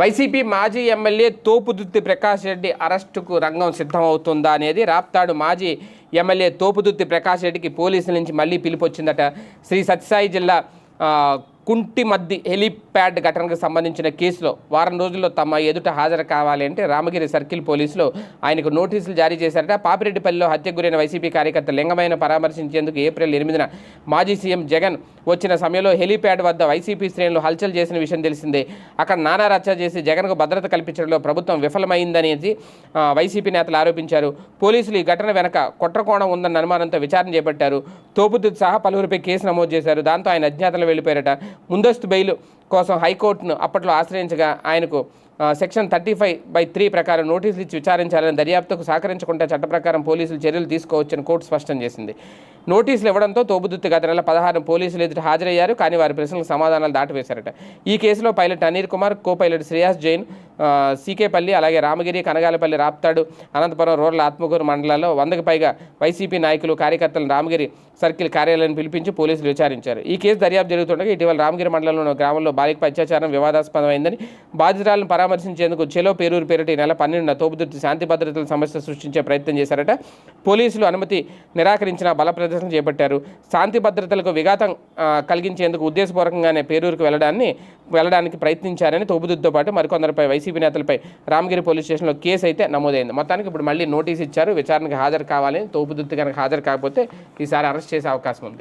YCP మాజీ MLA తోపుదుత్తి Prakash Reddy అరెస్టుకు రంగం సిద్ధమవుతుందా అనేది రాప్తాడు మాజీ ఎమ్మెల్యే తోపుదుత్తి ప్రకాష్ రెడ్డికి పోలీసుల నుంచి మళ్ళీ పిలుపు వచ్చిందట. శ్రీ సత్యసాయి జిల్లా కుంటి మద్ది హెలీప్యాడ్ ఘటనకు సంబంధించిన కేసులో వారం రోజుల్లో తమ ఎదుట హాజరు కావాలి అంటే రామగిరి సర్కిల్ పోలీసులు ఆయనకు నోటీసులు జారీ చేశారట. పాపిరెడ్డిపల్లిలో హత్యకు గురైన వైసీపీ కార్యకర్త లింగమైన పరామర్శించేందుకు ఏప్రిల్ ఎనిమిదిన మాజీ సీఎం జగన్ వచ్చిన సమయంలో హెలీప్యాడ్ వద్ద వైసీపీ శ్రేణులు హల్చల్ చేసిన విషయం తెలిసిందే. అక్కడ నానా రచ్చ చేసి జగన్కు భద్రత కల్పించడంలో ప్రభుత్వం విఫలమైందనేది వైసీపీ నేతలు ఆరోపించారు. పోలీసులు ఈ ఘటన వెనక కుట్రకోణం ఉందన్న అనుమానంతో విచారణ చేపట్టారు. తోపుతు సహా పలువురిపై కేసు నమోదు చేశారు. దాంతో ఆయన అజ్ఞాతలు వెళ్ళిపోయారట. ముందస్తు బెయిల్ కోసం హైకోర్టును అప్పట్లో ఆశ్రయించగా ఆయనకు section thirty five by three ప్రకారం నోటీసులు ఇచ్చి విచారించాలని దర్యాప్తుకు సహకరించకుండా చట్ట ప్రకారం పోలీసులు చర్యలు తీసుకోవచ్చని కోర్టు స్పష్టం చేసింది. నోటీసులు ఇవ్వడంతో తోబుదుత్తి గత నెల పదహారు పోలీసులు ఎదుట హాజరయ్యారు. కానీ వారి ప్రశ్నలకు సమాధానాలు దాటివేశారట. ఈ కేసులో pilot Anir Kumar co pilot Shreyas Jain CKPalli అలాగే రామగిరి కనగాలపల్లి రాప్తాడు అనంతపురం రూరల్ ఆత్మకూరు మండలాల్లో వందకు పైగా వైసీపీ నాయకులు కార్యకర్తలను రామగిరి సర్కిల్ కార్యాలయాన్ని పిలిపించి పోలీసులు విచారించారు. ఈ కేసు దర్యాప్తు జరుగుతుండగా ఇటీవల రామగిరి మండలంలోని గ్రామంలో బాలికపై అత్యాచారం వివాదాస్పదమైందని బాధితురాలను పరామర్శించేందుకు చెలో పేరూరు పేరిట ఈ నెల పన్నెండున తోపుదుర్తి శాంతి భద్రతల సమస్య సృష్టించే ప్రయత్నం చేశారట. పోలీసులు అనుమతి నిరాకరించిన బల ప్రదర్శన చేపట్టారు. శాంతి భద్రతలకు విఘాతం కలిగించేందుకు ఉద్దేశపూర్వకంగానే పేరూరుకు వెళ్ళడాన్ని వెళ్ళడానికి ప్రయత్నించారని తోపుదుద్దుతో పాటు మరికొందరిపై వైసీపీ నేతలపై రామగిరి పోలీస్ స్టేషన్లో కేసు అయితే నమోదైంది. మొత్తానికి ఇప్పుడు మళ్ళీ నోటీస్ ఇచ్చారు. విచారణకు హాజరు కావాలని తోపుదుద్దు కనుక హాజరు కాకపోతే ఈసారి అరెస్ట్ చేసే అవకాశం ఉంది.